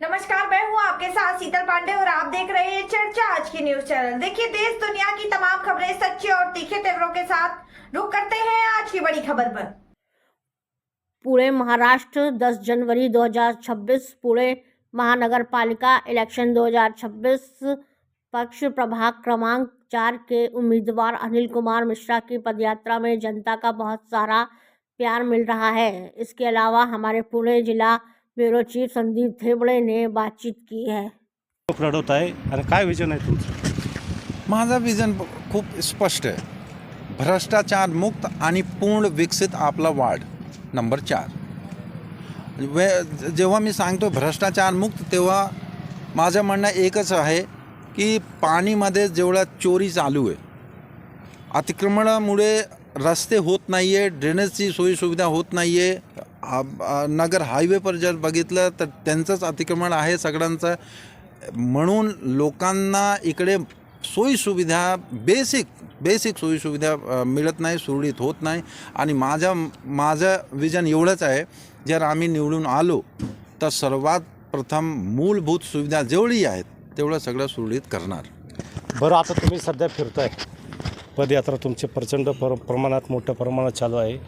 नमस्कार, मैं हूँ आपके साथ शीतल पांडे और आप देख रहे हैं चर्चा आज की न्यूज़ चैनल। देखिए, देश, दुनिया की तमाम खबरें सच्चे और तीखे तेवरों के साथ। रुक करते हैं आज की बड़ी खबर पर। पुणे महाराष्ट्र 10 जनवरी 2026 पुणे महानगर पालिका इलेक्शन 2026 पक्ष प्रभाग क्रमांक चार के उम्मीदवार अनिल कुमार मिश्रा की पदयात्रा में जनता का बहुत सारा प्यार मिल रहा है। इसके अलावा हमारे पुणे जिला ब्युरो चीफ संदीप थेबड़े ने बातचीत की है? निवडणूक लढवत आहे. आणि काय विजन आहे तुमचं? माझा विजन खूप स्पष्ट आहे. भ्रष्टाचार मुक्त आणि पूर्ण विकसित आपला वार्ड नंबर चार. वे जेव्हा मी सांगतो भ्रष्टाचार मुक्त तेव्हा माझं म्हणणं एकच आहे की पाणीमध्ये जेवढा चोरी चालू आहे अतिक्रमणामुळे रस्ते होत नाही आहे ड्रेनेजची सोयीसुविधा होत नाही आहे नगर हायवेवर जर बघितलं तर त्यांचंच अतिक्रमण आहे सगळ्यांचं. म्हणून लोकांना इकडे सोयीसुविधा बेसिक बेसिक सोयीसुविधा मिळत नाही सुरळीत होत नाही. आणि माझ्या माझं विजन एवढंच आहे जर आम्ही निवडून आलो तर सर्वात प्रथम मूलभूत सुविधा जेवढी आहेत तेवढं सगळं सुरळीत करणार. बरं आता तुम्ही सध्या फिरताय. पदयात्रा तुमची प्रचंड प्र प्रमाणात मोठ्या प्रमाणात चालू आहे.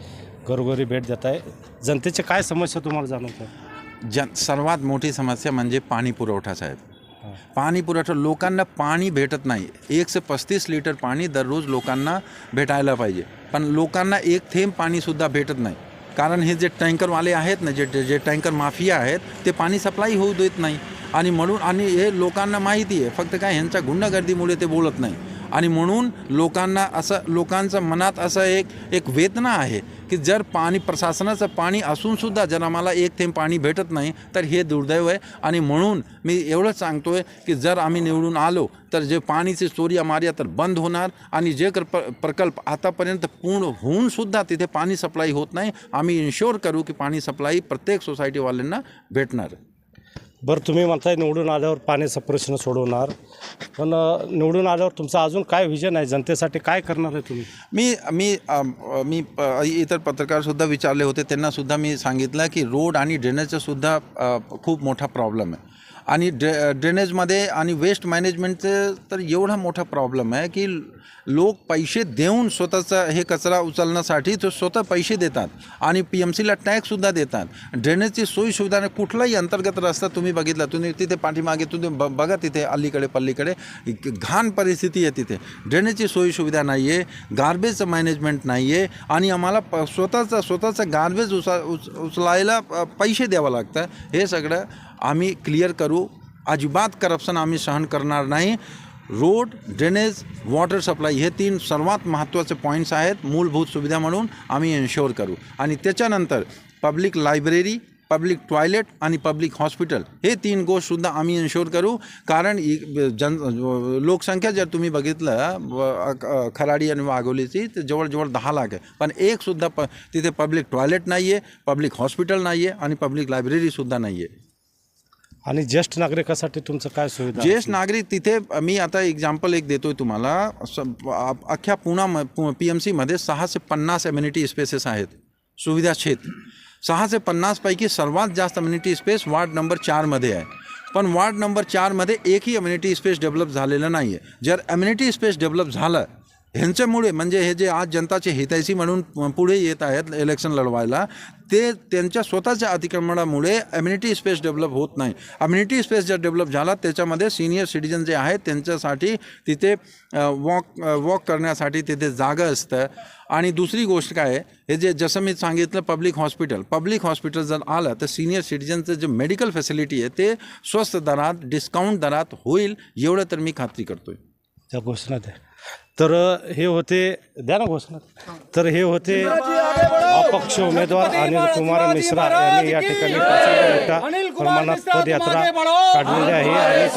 घरोघरी भेट देत आहे. जनतेच्या काय समस्या तुम्हाला जाणवत? आहे जन सर्वात मोठी समस्या म्हणजे पाणी पुरवठा साहेब. पाणी पुरवठा लोकांना पाणी भेटत नाही. एकशे पस्तीस लिटर पाणी दररोज लोकांना भेटायला पाहिजे. पण लोकांना एक थेंब पाणीसुद्धा भेटत नाही. कारण हे जे टँकरवाले आहेत ना जे जे- जे टँकर माफिया आहेत ते पाणी सप्लाय होऊ देत नाही. आणि म्हणून आणि हे लोकांना माहिती आहे फक्त काय ह्यांच्या गुंडागर्दीमुळे ते बोलत नाही. आणि म्हणून लोकांना असं लोकांचं मनात असं एक एक वेदना आहे की जर पाणी प्रशासनाचं पाणी असूनसुद्धा जर आम्हाला एक थेंब पाणी भेटत नाही तर हे दुर्दैव आहे. आणि म्हणून मी एवढंच सांगतो आहे की जर आम्ही निवडून आलो तर जे पाणीची चोरी आमार्या तर बंद होणार. आणि जे कर प्र- प्रकल्प आतापर्यंत पूर्ण होऊनसुद्धा तिथे पाणी सप्लाय होत नाही आम्ही इन्शुअर करू की पाणी सप्लाय प्रत्येक सोसायटीवाल्यांना भेटणार. बरं तुम्ही म्हणताय निवडून आल्यावर पाण्याचा प्रश्न सोडवणार. पण निवडून आल्यावर तुमचं अजून काय विजन आहे? जनतेसाठी काय करणार आहे तुम्ही? मी मी अम, अ, मी प इतर पत्रकारसुद्धा विचारले होते. त्यांनासुद्धा मी सांगितलं की रोड आणि ड्रेनेजचा सुद्धा अ, खूप मोठा प्रॉब्लेम आहे. आणि ड्रे ड्रेनेजमध्ये आणि वेस्ट मॅनेजमेंटचं तर एवढा मोठा प्रॉब्लेम आहे की लोक पैसे देऊन स्वतःचा हे कचरा उचलण्यासाठी तो स्वतः पैसे देतात आणि पी एम सीला टॅक्ससुद्धा देतात. ड्रेनेजची सोयीसुविधा नाही कुठलाही अंतर्गत रस्ता तुम्ही बघितला तुम्ही तिथे पाठीमागे तुम्ही ब बघा तिथे अलीकडे पल्लीकडे घाण परिस्थिती आहे तिथे. ड्रेनेजची सोयीसुविधा नाही आहे गार्बेजचं मॅनेजमेंट नाही आहे आणि आम्हाला प स्वतःचं स्वतःचं गार्बेज उचा उच उचलायला पैसे द्यावं लागतं. हे सगळं आम्ही क्लिअर करू. अजिबात करप्शन आम्ही सहन करणार नाही. रोड ड्रेनेज वॉटर सप्लाय हे तीन सर्वात महत्त्वाचे पॉईंट्स आहेत मूलभूत सुविधा म्हणून आम्ही इन्शोर करू. आणि त्याच्यानंतर पब्लिक लायब्ररी पब्लिक टॉयलेट आणि पब्लिक हॉस्पिटल हे तीन गोष्टसुद्धा आम्ही इन्शोर करू. कारण इ- जन लोकसंख्या जर तुम्ही बघितलं खराडी आणि वाघोलीची तर जवळजवळ दहा लाख आहे. पण एकसुद्धा प तिथे पब्लिक टॉयलेट नाही आहे पब्लिक हॉस्पिटल नाही आहे आणि पब्लिक लायब्ररीसुद्धा नाही आहे आणि ज्येष्ठ नागरिकासाठी तुमचं काय सुविधा? ज्येष्ठ नागरिक तिथे मी आता एक्झाम्पल एक देतोय तुम्हाला. स- अख्ख्या पुणा पी एम सीमध्ये सहाशे पन्नास एम्युनिटी स्पेसेस आहेत. सुविधा क्षेत्र सहाशे पन्नासपैकी सर्वात जास्त अम्युनिटी स्पेस वार्ड नंबर चारमध्ये आहे. पण वार्ड नंबर चारमध्ये एकही अम्युनिटी स्पेस डेव्हलप झालेलं नाही आहे जर अम्युनिटी स्पेस डेव्हलप झालं ह्यांच्यामुळे म्हणजे हे जे आज जनताचे हितैषी म्हणून पुढे येत आहेत इलेक्शन लढवायला ते त्यांच्या स्वतःच्या अतिक्रमणामुळे अम्युनिटी स्पेस डेव्हलप होत नाही. अम्युनिटी स्पेस जर डेव्हलप झाला त्याच्यामध्ये सिनियर सिटीजन जे आहेत त्यांच्यासाठी तिथे वॉक वॉक करण्यासाठी तिथे जागा असतं. आणि दुसरी गोष्ट काय आहे हे जे जसं मी सांगितलं पब्लिक हॉस्पिटल पब्लिक हॉस्पिटल जर आलं तर सिनियर सिटीजनचं जे मेडिकल फॅसिलिटी आहे ते स्वस्त दरात डिस्काउंट दरात होईल एवढं तर मी खात्री करतोय. त्या घोषणा तर हे होते द्या ना घोषणा. तर हे होते अपक्ष उमेदवार अनिल कुमार मिश्रा यांनी या ठिकाणी प्रचंड मोठ्या प्रमाणात पदयात्रा काढलेली आहे. आणि